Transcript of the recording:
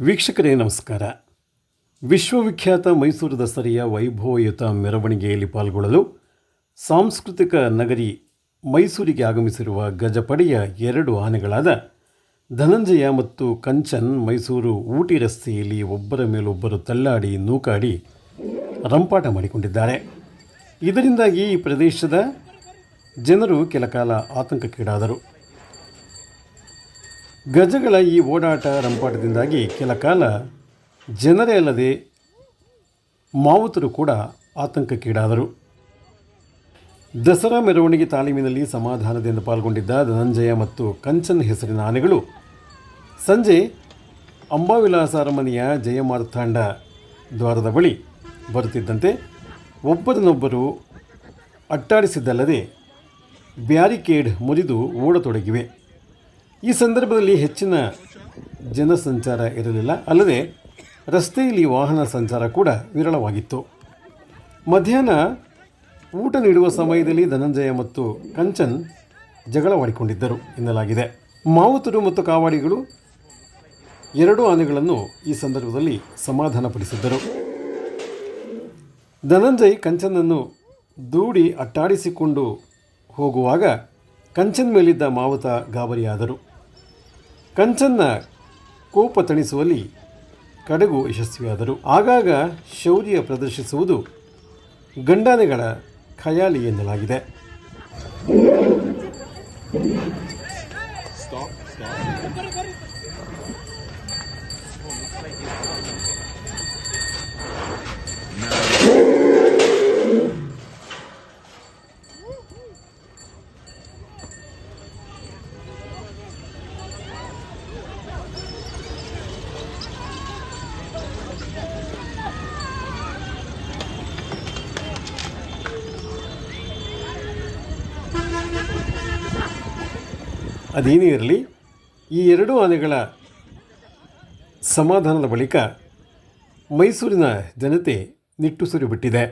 ವೀಕ್ಷಕರೇ, ನಮಸ್ಕಾರ. ವಿಶ್ವವಿಖ್ಯಾತ ಮೈಸೂರು ದಸರೆಯ ವೈಭವಯುತ ಮೆರವಣಿಗೆಯಲ್ಲಿ ಪಾಲ್ಗೊಳ್ಳಲು ಸಾಂಸ್ಕೃತಿಕ ನಗರಿ ಮೈಸೂರಿಗೆ ಆಗಮಿಸಿರುವ ಗಜಪಡೆಯ ಎರಡು ಆನೆಗಳಾದ ಧನಂಜಯ ಮತ್ತು ಕಂಚನ್ ಮೈಸೂರು ಊಟಿ ರಸ್ತೆಯಲ್ಲಿ ಒಬ್ಬರ ಮೇಲೊಬ್ಬರು ತಳ್ಳಾಡಿ ನೂಕಾಡಿ ರಂಪಾಟ ಮಾಡಿಕೊಂಡಿದ್ದಾರೆ. ಇದರಿಂದಾಗಿ ಈ ಪ್ರದೇಶದ ಜನರು ಕೆಲಕಾಲ ಆತಂಕಕ್ಕೀಡಾದರು. ಗಜಗಳ ಈ ಓಡಾಟ ರಂಪಾಟದಿಂದಾಗಿ ಕೆಲ ಕಾಲ ಜನರೇ ಅಲ್ಲದೆ ಮಾವುತರು ಕೂಡ ಆತಂಕಕ್ಕೀಡಾದರು. ದಸರಾ ಮೆರವಣಿಗೆ ತಾಲೀಮಿನಲ್ಲಿ ಸಮಾಧಾನದಿಂದ ಪಾಲ್ಗೊಂಡಿದ್ದ ಧನಂಜಯ ಮತ್ತು ಕಂಚನ್ ಹೆಸರಿನ ಆನೆಗಳು ಸಂಜೆ ಅಂಬಾವಿಲಾಸ ಅರಮನೆಯ ಜಯಮಾರ್ಥಾಂಡ ದ್ವಾರದ ಬಳಿ ಬರುತ್ತಿದ್ದಂತೆ ಒಬ್ಬರನ್ನೊಬ್ಬರು ಅಟ್ಟಾಡಿಸಿದ್ದಲ್ಲದೆ ಬ್ಯಾರಿಕೇಡ್ ಮುರಿದು ಓಡತೊಡಗಿವೆ. ಈ ಸಂದರ್ಭದಲ್ಲಿ ಹೆಚ್ಚಿನ ಜನಸಂಚಾರ ಇರಲಿಲ್ಲ. ಅಲ್ಲದೆ ರಸ್ತೆಯಲ್ಲಿ ವಾಹನ ಸಂಚಾರ ಕೂಡ ವಿರಳವಾಗಿತ್ತು. ಮಧ್ಯಾಹ್ನ ಊಟ ನೀಡುವ ಸಮಯದಲ್ಲಿ ಧನಂಜಯ ಮತ್ತು ಕಂಚನ್ ಜಗಳವಾಡಿಕೊಂಡಿದ್ದರು ಎನ್ನಲಾಗಿದೆ. ಮಾವುತರು ಮತ್ತು ಕಾವಾಡಿಗಳು ಎರಡೂ ಆನೆಗಳನ್ನು ಈ ಸಂದರ್ಭದಲ್ಲಿ ಸಮಾಧಾನಪಡಿಸಿದ್ದರು. ಧನಂಜಯ್ ಕಂಚನನ್ನು ದೂಡಿ ಅಟ್ಟಾಡಿಸಿಕೊಂಡು ಹೋಗುವಾಗ ಕಂಚನ್ ಮೇಲಿದ್ದ ಮಾವುತ ಗಾಬರಿಯಾದರು. ಕಂಚನ್ನ ಕೋಪ ತಣಿಸುವಲ್ಲಿ ಕಡಗು ಯಶಸ್ವಿಯಾದರು. ಆಗಾಗ ಶೌರ್ಯ ಪ್ರದರ್ಶಿಸುವುದು ಗಂಡಾನೆಗಳ ಖಯಾಲಿ ಎನ್ನಲಾಗಿದೆ. ಅದೇನೇ ಇರಲಿ ಈ ಎರಡೂ ಆನೆಗಳ ಸಮಾಧಾನದ ಬಳಿಕ ಮೈಸೂರಿನ ಜನತೆ ನಿಟ್ಟುಸಿರು ಬಿಟ್ಟಿದೆ.